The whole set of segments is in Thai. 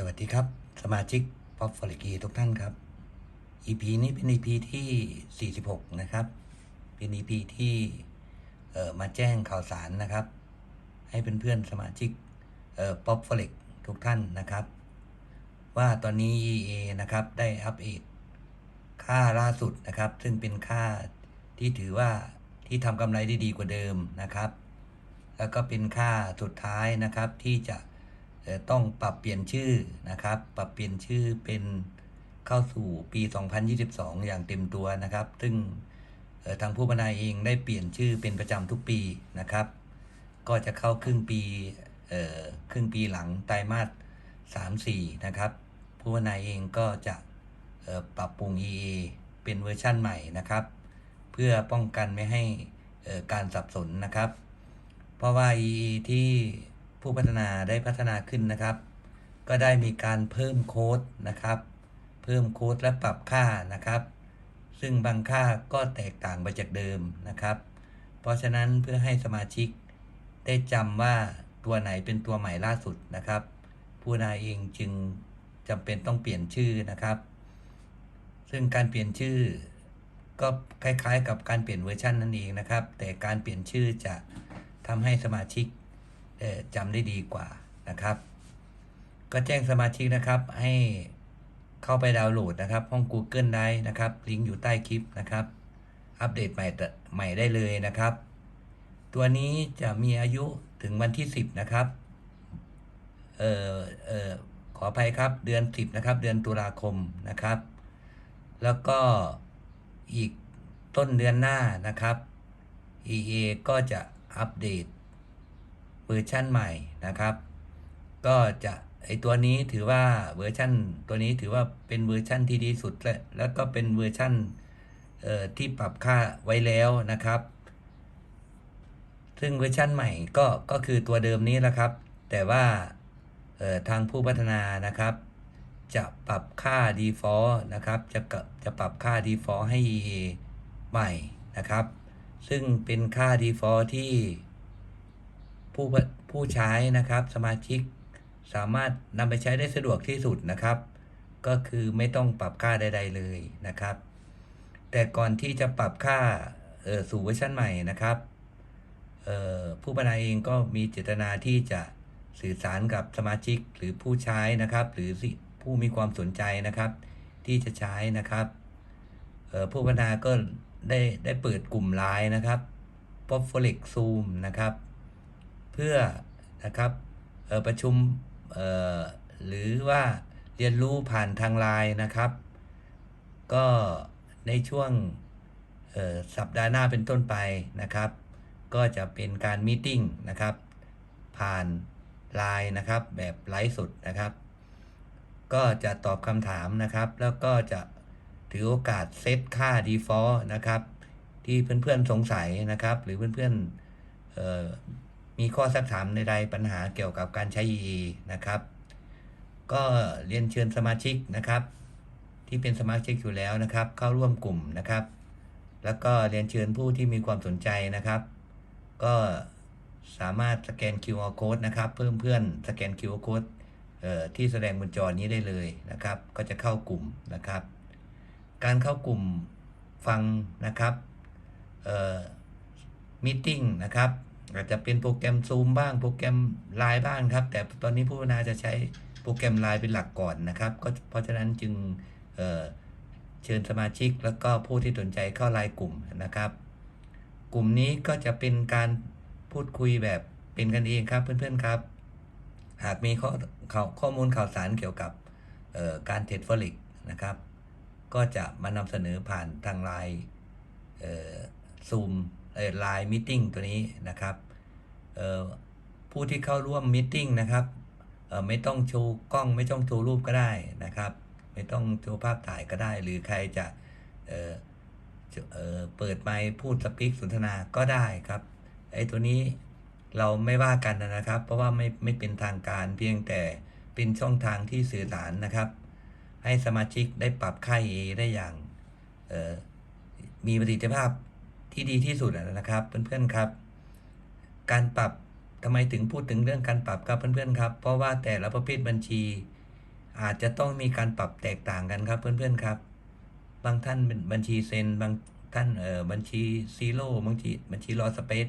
สวัสดีครับ สมาชิกป๊อปฟอลิกีทุกท่านครับ EP นี้เป็น EP ที่ 46 นะครับ เป็น EP ที่เอ่อมาแจ้งข่าวสารนะครับ ให้เพื่อนๆสมาชิกเอ่อป๊อปฟอลิกทุกท่านนะครับ ว่าตอนนี้ EA นะครับได้อัปเดตค่าล่าสุดนะครับ ซึ่งเป็นค่าที่ถือว่าที่ทำกำไรได้ดีกว่าเดิมนะครับ แล้วก็เป็นค่าสุดท้ายนะครับที่จะ เอ่ต้องปรับเปลี่ยนชื่อนะครับ ปรับเปลี่ยนชื่อเป็นเข้าสู่ปี 2022 อย่างเต็มตัวนะครับ ซึ่งทางผู้บรรณาเองได้เปลี่ยนชื่อเป็นประจำทุกปีนะครับ ก็จะเข้าครึ่งปีเอ่อครึ่งปีหลังไตรมาส3-4 นะครับ ผู้บรรณาเองก็จะปรับปรุง EA เป็นเวอร์ชั่นใหม่นะครับ เพื่อป้องกันไม่ให้การสับสนนะครับ เพราะว่า EE ที่ ผู้พัฒนาได้พัฒนาขึ้นนะครับ ก็ได้มีการเพิ่มโค้ดนะครับ เพิ่มโค้ดและปรับค่านะครับ ซึ่งบางค่าก็แตกต่างไปจากเดิมนะครับ เพราะฉะนั้นเพื่อให้สมาชิก ได้จำว่าตัวไหนเป็นตัวใหม่ล่าสุดนะครับ ผู้นายเองจึงจำเป็นต้องเปลี่ยนชื่อนะครับ ซึ่งการเปลี่ยนชื่อ ก็คล้ายๆ กับการเปลี่ยนเวอร์ชันนั่นเองนะครับ แต่การเปลี่ยนชื่อจะทำให้สมาชิก จำได้ดีกว่านะครับ ก็แจ้งสมาชิกนะครับให้เข้าไปดาวน์โหลดนะครับ ห้อง Google ได้นะครับ ลิงก์อยู่ใต้คลิปนะครับ อัปเดตใหม่ใหม่ได้เลยนะครับ ตัวนี้จะมีอายุถึงวันที่ 10 นะครับเอ่อเอ่อขออภัยครับเดือน 10 นะครับ เดือนตุลาคมนะครับ แล้วก็อีกต้นเดือนหน้านะครับ EA ก็จะอัปเดต เวอร์ชั่นใหม่นะครับ ก็จะไอตัวนี้ถือว่าเวอร์ชั่นตัวนี้ถือว่าเป็นเวอร์ชั่นที่ดีสุดและแล้วก็เป็นเวอร์ชั่นเอ่อที่ปรับค่าไว้แล้วนะครับ ซึ่งเวอร์ชั่นใหม่ก็ก็คือตัวเดิมนี้แหละครับ แต่ว่าทางผู้พัฒนานะครับ จะปรับค่า default นะครับ จะกะจะปรับค่า default ให้ EA ใหม่นะครับ ซึ่งเป็นค่า default ที่ ผู้ผู้ใช้นะครับ สมาชิกสามารถนำไปใช้ได้สะดวกที่สุดนะครับ ก็คือไม่ต้องปรับค่าใด ๆ เลยนะครับ แต่ก่อนที่จะปรับค่าเอ่อสู่เวอร์ชันใหม่นะครับเอ่อผู้บรรณาเองก็มีเจตนาที่จะสื่อสารกับสมาชิกหรือผู้ใช้นะครับ หรือผู้มีความสนใจนะครับ ที่จะใช้นะครับออผู้บรรณาก็ได้ได้เปิดกลุ่มไลน์นะครับ p o p f o l i c Zoom นะครับ พื่อนะครับประชุมหรือว่าเรียนรู้ผ่านทางไลน์นะครับ ก็ในช่วงสัปดาห์หน้าเป็นต้นไปนะครับ ก็จะเป็นการมีติ้งนะครับ ผ่านไลน์นะครับ แบบไลฟ์สดนะครับ ก็จะตอบคำถามนะครับ แล้วก็จะถือโอกาสเซตค่า default นะครับ ที่เพื่อนๆสงสัยนะครับ หรือเพื่อนๆเอ่อ มีข้อสักถามใดๆปัญหาเกี่ยวกับการใช้ EE นะครับ ก็เรียนเชิญสมาชิกนะครับ ที่เป็นสมาชิกอยู่แล้วนะครับ เข้าร่วมกลุ่มนะครับ แล้วก็เรียนเชิญผู้ที่มีความสนใจนะครับ ก็สามารถสแกน QR code นะครับ เพิ่มเพื่อนสแกน QR code เอ่อที่แสดงบนจอนี้ได้เลยนะครับ ก็จะเข้ากลุ่มนะครับ การเข้ากลุ่มฟังนะครับเอ่อมิ팅นะครับ อาจจะเป็นโปรแกรม Zoom บ้าง โปรแกรม Line บ้างครับ แต่ตอนนี้ผู้พัฒนาจะใช้โปรแกรม Line เป็นหลักก่อนนะครับ ก็เพราะฉะนั้นจึงเเชิญสมาชิกแล้วก็ผู้ที่สนใจเข้าไลน์กลุ่มนะครับ กลุ่มนี้ก็จะเป็นการพูดคุยแบบเป็นกันเองครับเพื่อนๆครับ หากมีข้อข,ข้อมูลข่าวสารเกี่ยวกับการเทรดฟอเร็กนะครับ ก็จะมานำเสนอผ่านทางไลน์ซูม ไลน์มิ팅ตัวนี้นะครับผู้ที่เข้าร่วมมิ팅นะครับไม่ต้องโชว์กล้องไม่ต้องโชว์รูปก็ได้นะครับ ไม่ต้องโชว์ภาพถ่ายก็ได้ หรือใครจะเเเปิดไมค์พูดสปีกสนทนาก็ได้ครับไอ้ตัวนี้เราไม่ว่ากันนะครับ เพราะว่าไม่ไม่เป็นทางการเพียงแต่เป็นช่องทางที่สื่อสารนะครับ ให้สมาชิกได้ปรับค่า EA ได้อย่างมีประสิทธิภาพ ที่ดีที่สุดนะครับ เพื่อนๆครับ การปรับทำไมถึงพูดถึงเรื่องการปรับครับเพื่อนๆครับ เพราะว่าแต่ละประเภทบัญชี อาจจะต้องมีการปรับแตกต่างกันครับเพื่อนๆครับ บางท่านเป็นบัญชีเซนบางท่านเอ่อบัญชีซีโร่บางทีบัญชีรอสเปซ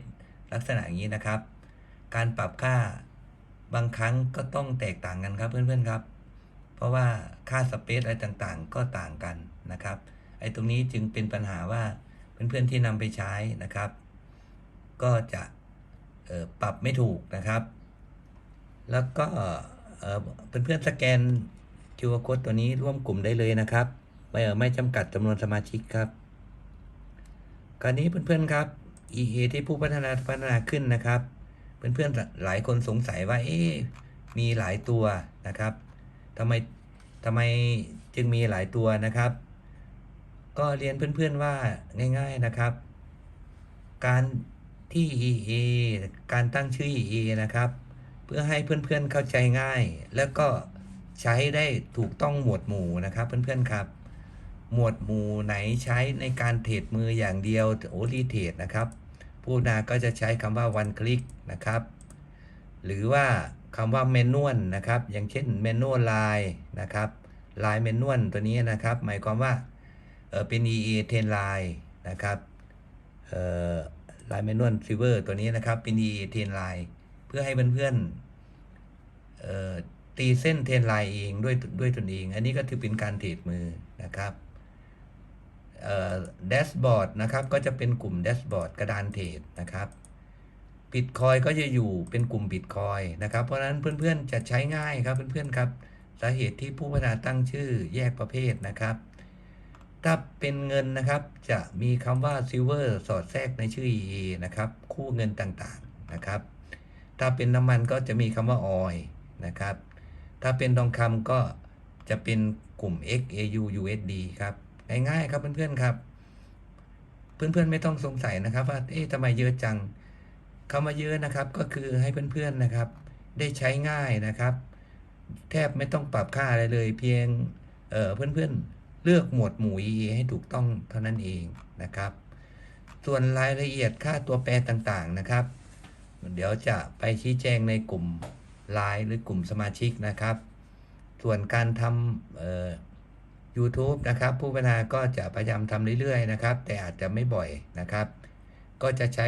ลักษณะอย่างนี้นะครับ การปรับค่าบางครั้งก็ต้องแตกต่างกันครับเพื่อนๆครับ เพราะว่าค่าสเปซอะไรต่างๆ ก็ต่างกันนะครับไอ้ตรงนี้จึงเป็นปัญหาว่า เพื่อนๆที่นำไปใช้นะครับ ก็จะปรับไม่ถูกนะครับ แล้วก็เพื่อนๆสแกน QR code ตัวนี้ร่วมกลุ่มได้เลยนะครับ ไม่ไม่จำกัดจำนวนสมาชิกครับคราวนี้เพื่อนๆครับ EA ที่ผู้พัฒนาพัฒนาขึ้นนะครับ เพื่อนๆหลายคนสงสัยว่าเอ๊มีหลายตัวนะครับทำไมทำไมจึงมีหลายตัวนะครับ ก็เรียนเพื่อนๆว่าง่าย ๆนะครับ การที่ EA การตั้งชื่อ EA นะครับ เพื่อให้เพื่อนๆเข้าใจง่าย แล้วก็ใช้ได้ถูกต้องหมวดหมู่นะครับ เพื่อนๆครับ หมวดหมู่ไหนใช้ในการเทรดมืออย่างเดียวโอลีเทรดนะครับ ผู้นาก็จะใช้คำว่า one click นะครับ หรือว่าคำว่า manual นะครับ อย่างเช่น manual line นะครับ line manual ตัวนี้นะครับ หมายความว่า เออเป็น EA 10 line นะครับเอ่อ line manual silver ตัวนี้นะครับ เป็น EA 10 line เพื่อให้เพื่อนๆเอ่อตีเส้นเทนไลน์เองด้วยด้วยตนเอง อันนี้ก็ถือเป็นการเทรดมือนะครับแดชบอร์ดนะครับก็จะเป็นกลุ่มแดชบอร์ดกระดานเทรดนะครับบิตคอยก็จะอยู่เป็นกลุ่มบิตคอยนะครับ เพราะฉะนั้นเพื่อนๆจะใช้ง่ายครับเพื่อนๆครับ สาเหตุที่ผู้พัฒนาตั้งชื่อแยกประเภทนะครับ ถ้าเป็นเงินนะครับจะมีคำว่า Silver สอดแทรกในชื่อ EA นะครับ คู่เงินต่างๆนะครับ ถ้าเป็นน้ำมันก็จะมีคำว่า Oil นะครับ ถ้าเป็นทองคำก็จะเป็นกลุ่ม XAU USD ครับ ง่ายๆครับเพื่อนๆครับ เพื่อนๆไม่ต้องสงสัยนะครับ ว่าเอ๊ะทำไมเยอะจังคำว่าเยอะนะครับก็คือให้เพื่อนๆนะครับ ได้ใช้ง่ายนะครับ แทบไม่ต้องปรับค่าอะไรเลย เพียงเอ่อเพื่อนๆ เลือกหมวดหมู่ EA ให้ถูกต้องเท่านั้นเองนะครับ ส่วนรายละเอียดค่าตัวแปรต่างๆนะครับ เดี๋ยวจะไปชี้แจงในกลุ่มไลน์หรือกลุ่มสมาชิกนะครับ ส่วนการทำเอ่อ YouTube นะครับ ผู้พัฒนาก็จะพยายามทำเรื่อยๆนะครับ แต่อาจจะไม่บ่อยนะครับ ก็จะใช้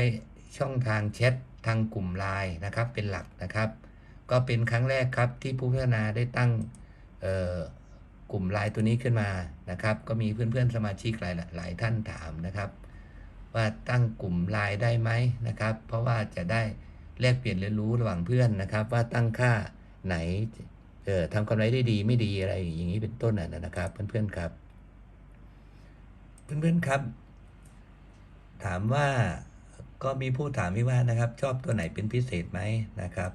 ช่องทางแชททางกลุ่มไลน์นะครับเป็นหลักนะครับ ก็เป็นครั้งแรกครับที่ผู้พัฒนาได้ตั้งเกลุ่มไลน์ตัวนี้ขึ้นมานะครับ ก็มีเพื่อนๆสมาชิกหลายหลายท่านถามนะครับ ว่าตั้งกลุ่มไลน์ได้ไหมนะครับ เพราะว่าจะได้แลกเปลี่ยนเรียนรู้ระหว่างเพื่อนนะครับ ว่าตั้งค่าไหนเอ่อทำกำไรได้ดีไม่ดีอะไรอย่างนี้เป็นต้นน่ะนะครับ เพื่อนๆครับ เพื่อนๆครับ ถามว่าก็มีผู้ถามวิว่านะครับ ชอบตัวไหนเป็นพิเศษไหมนะครับ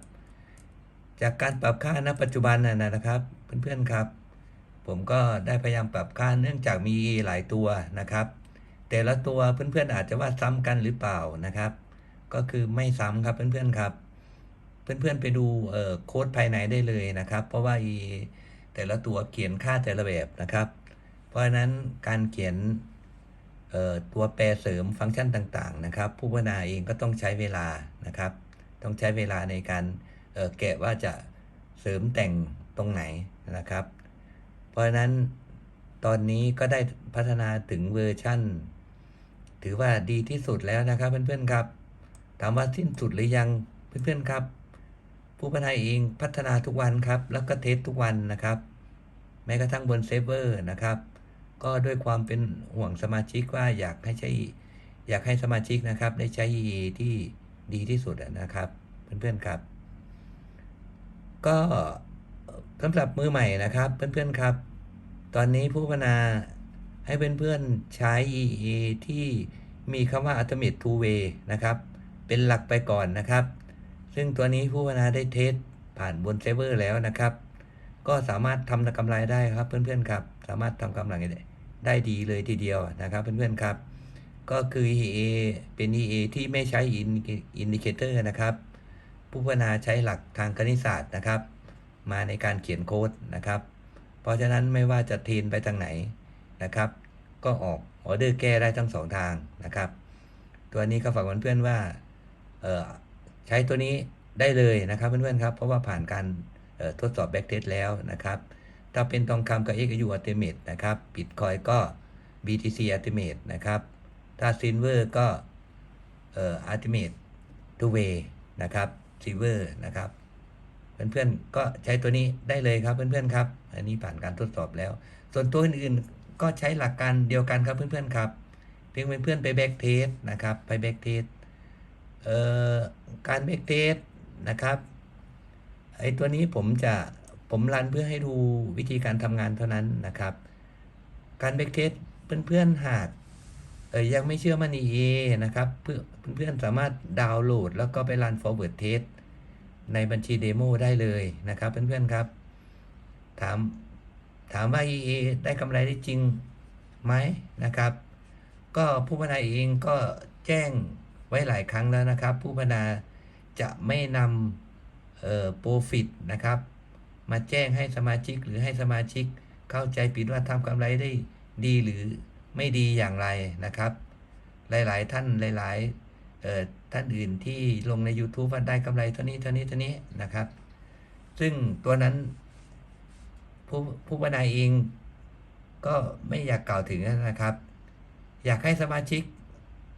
จากการปรับค่าณปัจจุบันนะนะครับ เพื่อนๆครับ ผมก็ได้พยายามปรับค่าเนื่องจากมีหลายตัวนะครับ แต่ละตัวเพื่อนๆอาจจะว่าซ้ำกันหรือเปล่านะครับ ก็คือไม่ซ้ำครับเพื่อนๆครับ เพื่อนๆไปดูเอ่อโค้ดภายในได้เลยนะครับ เพราะว่าอีแต่ละตัวเขียนค่าแต่ละแบบนะครับ เพราะฉะนั้นการเขียนเอ่อตัวแปรเสริมฟังก์ชันต่างๆนะครับ ผู้พัฒนาเองก็ต้องใช้เวลานะครับ ต้องใช้เวลาในการเอ่อแกะว่าจะเสริมแต่งตรงไหนนะครับ เพราะนั้นตอนนี้ก็ได้พัฒนาถึงเวอร์ชั่น ถือว่าดีที่สุดแล้วนะครับ เพื่อนๆครับ ถามว่าสิ้นสุดหรือยังเพื่อนๆครับ ผู้พัฒนาเองพัฒนาทุกวันครับ แล้วก็เทสทุกวันนะครับ แม้กระทั่งบนเซิร์ฟเวอร์นะครับ ก็ด้วยความเป็นห่วงสมาชิกว่าอยากให้ใช้อยากให้สมาชิกนะครับ ได้ใช้ที่ดีที่สุดนะครับ เพื่อนๆครับ ก็ สำหรับมือใหม่นะครับ เพื่อนๆครับ ตอนนี้ผู้พัฒนาให้เพื่อนๆใช้ EA ที่มีคำว่า Ultimate Two Way นะครับ เป็นหลักไปก่อนนะครับ ซึ่งตัวนี้ผู้พัฒนาได้เทสผ่านบนเซิร์ฟเวอร์แล้วนะครับ ก็สามารถทำกำไรได้ครับเพื่อนๆครับ สามารถทำกำไรได้ดีเลยทีเดียวนะครับ เพื่อนๆครับ ก็คือ EA เป็น EA ที่ไม่ใช้อินดิเคเตอร์นะครับ ผู้พัฒนาใช้หลักทางคณิตศาสตร์นะครับ มาในการเขียนโค้ดนะครับ เพราะฉะนั้นไม่ว่าจะเทรนไปทางไหนนะครับ ก็ออกออเดอร์แก้ได้ทั้งสองทางนะครับ ตัวนี้ก็ฝากเพื่อนๆว่าเออใช้ตัวนี้ได้เลยนะครับเพื่อนๆครับ เพราะว่าผ่านการทดสอบแบ็กเทสแล้วนะครับ ถ้าเป็นทองคำก็ XAU Ultimate นะครับ Bitcoin ก็ BTC Ultimate นะครับ ถ้า Silver ก็เอ่อ Ultimate Two Way นะครับ Silver นะครับ เพื่อนๆก็ใช้ตัวนี้ได้เลยครับเพื่อนๆครับ อันนี้ผ่านการทดสอบแล้ว ส่วนตัวอื่นๆก็ใช้หลักการเดียวกันครับเพื่อนๆครับ เพียงเพื่อนๆไปแบกเทสนะครับไปแบกเทสเอ่อการแบกเทสนะครับไอ้ตัวนี้ผมจะผมรันเพื่อให้ดูวิธีการทำงานเท่านั้นนะครับ การแบกเทสเพื่อนๆหากเออยังไม่เชื่อมัน EA นะครับเพื่อเพื่อนๆสามารถดาวน์โหลด แล้วก็ไปรัน forward test ในบัญชีเดโมได้เลยนะครับ เพื่อนๆครับ ถามถามว่า EA ได้กำไรได้จริงไหมนะครับ ก็ผู้พัฒนาเองก็แจ้งไว้หลายครั้งแล้วนะครับ ผู้พัฒนาจะไม่นำเอ่อโปรฟิตนะครับ มาแจ้งให้สมาชิกหรือให้สมาชิกเข้าใจผิดว่าทำกำไรได้ดีหรือไม่ดีอย่างไรนะครับ หลายๆท่านหลายๆเอ่อ ท่านอื่นที่ลงใน YouTube ว่าได้กำไรเท่านี้เท่านี้เท่านี้นะครับ ซึ่งตัวนั้นผู้ผู้บรรณาเองก็ไม่อยากกล่าวถึงนะครับ อยากให้สมาชิก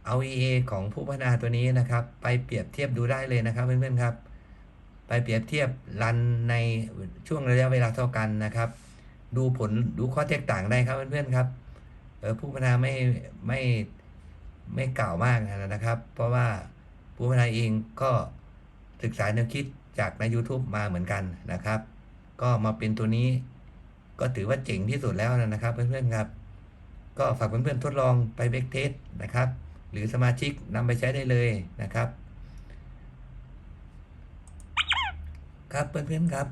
เอา EA ของผู้พัฒนาตัวนี้นะครับ ไปเปรียบเทียบดูได้เลยนะครับเพื่อนๆครับ ไปเปรียบเทียบรันในช่วงระยะเวลาเท่ากันนะครับ ดูผลดูข้อแตกต่างได้ครับเพื่อนๆครับผู้พัฒนาไม่ไม่ไม่กล่าวมากนะครับ เพราะว่า ผู้พัฒนาเองก็ศึกษาแนวคิดจากใน YouTube มาเหมือนกันนะครับ ก็มาเป็นตัวนี้ก็ถือว่าเจ๋งที่สุดแล้วนะครับ เพื่อนๆครับ ก็ฝากเพื่อนๆทดลองไปเบกเทสนะครับ หรือสมาชิกนำไปใช้ได้เลยนะครับ ครับเพื่อนๆครับ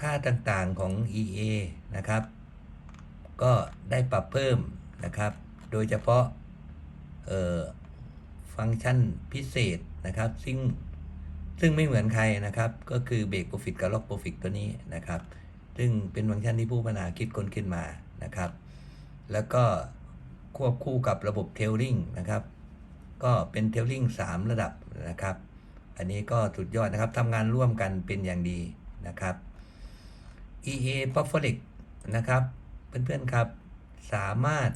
ค่าต่างๆของ EA นะครับ ก็ได้ปรับเพิ่มนะครับ โดยเฉพาะเอ่อ ฟังก์ชันพิเศษนะครับ ซึ่งซึ่งไม่เหมือนใครนะครับ ก็คือเบรกโปรฟิตกับล็อกโปรฟิตตัวนี้นะครับ ซึ่งเป็นฟังก์ชันที่ผู้พัฒนาคิดค้นขึ้นมานะครับ แล้วก็ควบคู่กับระบบเทลลิงนะครับ ก็เป็นเทลลิง3 ระดับนะครับ อันนี้ก็สุดยอดนะครับทำงานร่วมกันเป็นอย่างดีนะครับ EA p o p f o r i c นะครับ เพื่อนๆครับสามารถ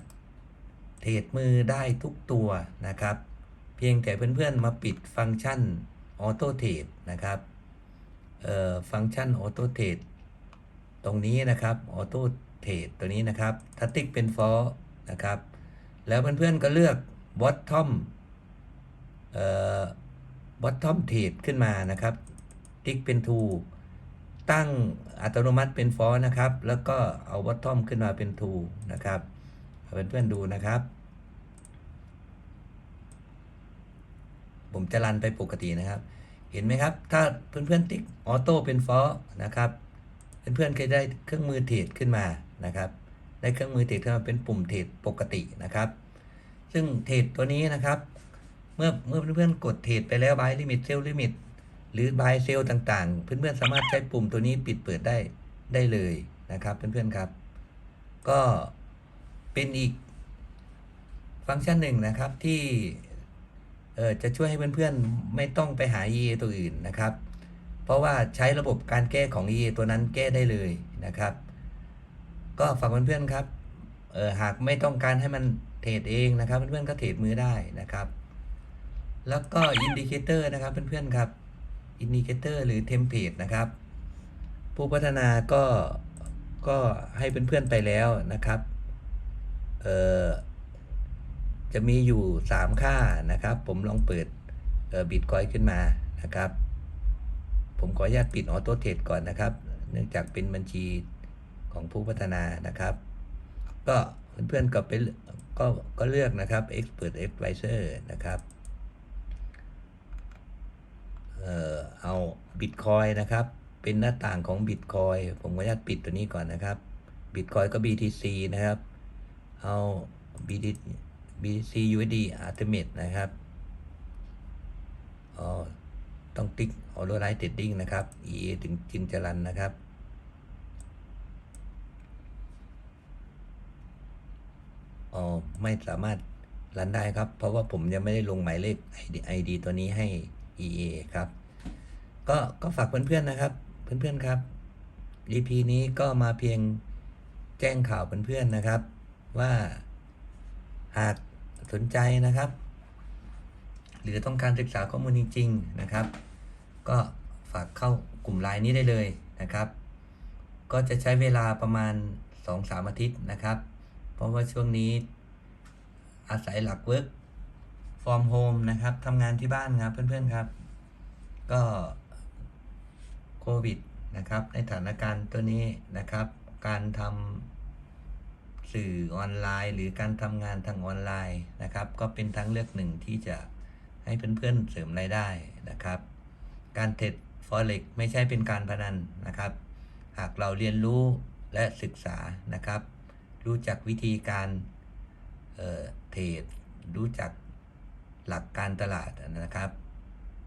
เทรดมือได้ทุกตัวนะครับ พียงแต่เพื่อนๆมาปิดฟังก์ชันออโต้เทรดนะครับเอ่อฟังก์ชันออโต้เทรดตรงนี้นะครับออโต้เทรดตัวนี้นะครับถ้าติ๊กเป็นฟอลนะครับ แล้วเพื่อนๆก็เลือก bottom เอ่อ bottom trade ขึ้นมานะครับ ติ๊กเป็น to ตั้งอัตโนมัติเป็น for นะครับ แล้วก็เอา bottom ขึ้นมาเป็น to นะครับเพื่อนๆดูนะครับ ผมจะรันไปปกตินะครับ เห็นไหมครับ ถ้าเพื่อนๆติ๊กออโต้เป็น for นะครับ เพื่อนๆก็ได้เครื่องมือเทรดขึ้นมานะครับ ได้เครื่องมือเทรดขึ้นมาเป็นปุ่มเทรดปกตินะครับ ซึ่งเทรดตัวนี้นะครับ เมื่อเมื่อเพื่อนๆกดเทรดไปแล้ว buy limit sell limit หรือ buy sell ต่างๆ เพื่อนๆสามารถใช้ปุ่มตัวนี้ปิดเปิดได้ได้เลยนะครับเพื่อนๆครับ ก็เป็นอีกฟังก์ชันหนึ่งนะครับที่ เออจะช่วยให้เพื่อนๆ ไม่ต้องไปหา EA ตัวอื่นนะครับ เพราะว่าใช้ระบบการแก้ของ EA ตัวนั้นแก้ได้เลยนะครับ ก็ฝากเพื่อนๆครับเออหากไม่ต้องการให้มันเทรดเองนะครับ เพื่อนๆก็เทรดมือได้นะครับ แล้วก็อินดิเคเตอร์นะครับเพื่อนๆครับอินดิเคเตอร์หรือเทมเพลตนะครับ ผู้พัฒนาก็ก็ให้เพื่อนๆไปแล้วนะครับเออ จะมีอยู่ 3 ค่านะครับ ผมลองเปิดบิตคอยขึ้นมานะครับ ผมขออนุญาตปิดออโต้เทรดก่อนนะครับ เนื่องจากเป็นบัญชีของผู้พัฒนานะครับ ก็เพื่อนๆก็ไปก็ก็เลือกนะครับ Expert Advisor นะครับเอ่อเอาบิตคอยนะครับ เป็นหน้าต่างของบิตคอยผมขออนุญาตปิดตัวนี้ก่อนนะครับบิตคอยก็ BTC นะครับ เอา BTC BTC USD Ultimate นะครับอ๋อต้องติ๊ก Auto Light Trading นะครับ EA ถึงจึงจะรันนะครับ อ๋อ ไม่สามารถรันได้ครับ เพราะว่าผมยังไม่ได้ลงหมายเลข ID, ID ตัวนี้ให้ EA ครับ ก็ก็ฝากเพื่อนๆนะครับ เพื่อนๆครับ EP นี้ก็มาเพียงแจ้งข่าวเพื่อนๆนะครับ ว่าหาก สนใจนะครับ หรือต้องการศึกษาข้อมูลจริงๆนะครับ ก็ฝากเข้ากลุ่มไลน์นี้ได้เลยนะครับ ก็จะใช้เวลาประมาณ 2-3 อาทิตย์นะครับ เพราะว่าช่วงนี้อาศัยหลัก work from home นะครับทำงานที่บ้านครับเพื่อนๆครับ ก็โควิดนะครับในสถานการณ์ตัวนี้นะครับ การทำ สื่อออนไลน์ หรือการทำงานทางออนไลน์นะครับ ก็เป็นทางเลือกหนึ่งที่จะให้เพื่อนๆเสริมรายได้นะครับ การเทรด forex ไม่ใช่เป็นการพนันนะครับ หากเราเรียนรู้และศึกษานะครับ รู้จักวิธีการเเทรดรู้จักหลักการตลาดนะครับ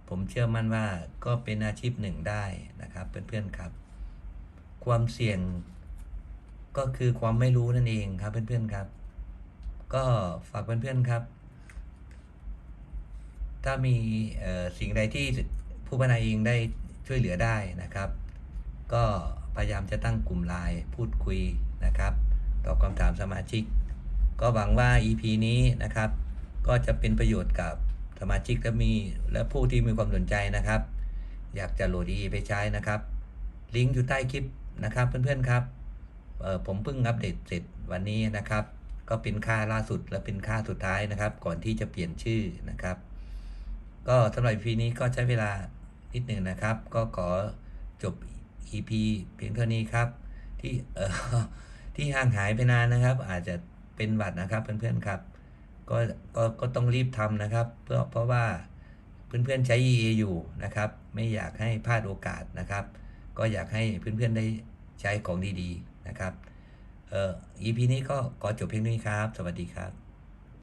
ผมเชื่อมั่นว่าก็เป็นอาชีพหนึ่งได้นะครับเพื่อนๆครับ ความเสี่ยง ก็คือความไม่รู้นั่นเองครับ เพื่อนๆครับ ก็ฝากเพื่อนๆครับ ถ้ามีสิ่งใดที่ผู้พัฒนาเองได้ช่วยเหลือได้นะครับ ก็พยายามจะตั้งกลุ่มไลน์พูดคุยนะครับตอบคำถามสมาชิก ก็หวังว่า EP นี้นะครับ ก็จะเป็นประโยชน์กับสมาชิกและมีและผู้ที่มีความสนใจนะครับ อยากจะโหลด EE ไปใช้นะครับ ลิงก์อยู่ใต้คลิปนะครับเพื่อนๆครับ ผมเพิ่งอัปเดตเสร็จวันนี้นะครับ ก็เป็นค่าล่าสุดและเป็นค่าสุดท้ายนะครับ ก่อนที่จะเปลี่ยนชื่อนะครับ ก็สำหรับ EP นี้ก็ใช้เวลานิดหนึ่งนะครับ ก็ขอจบ EP เพียงเท่านี้ครับ ที่เออที่ห่างหายไปนานนะครับ อาจจะเป็นหวัดนะครับเพื่อนๆครับก็ก็ก็ต้องรีบทำนะครับ เพื่อเพราะว่าเพื่อนๆใช้ EA อยู่นะครับ ไม่อยากให้พลาดโอกาสนะครับ ก็อยากให้เพื่อนๆได้ใช้ของดีๆ นะครับเอ่อ EP นี้ก็ขอจบเพียงนี้ครับ สวัสดีครับ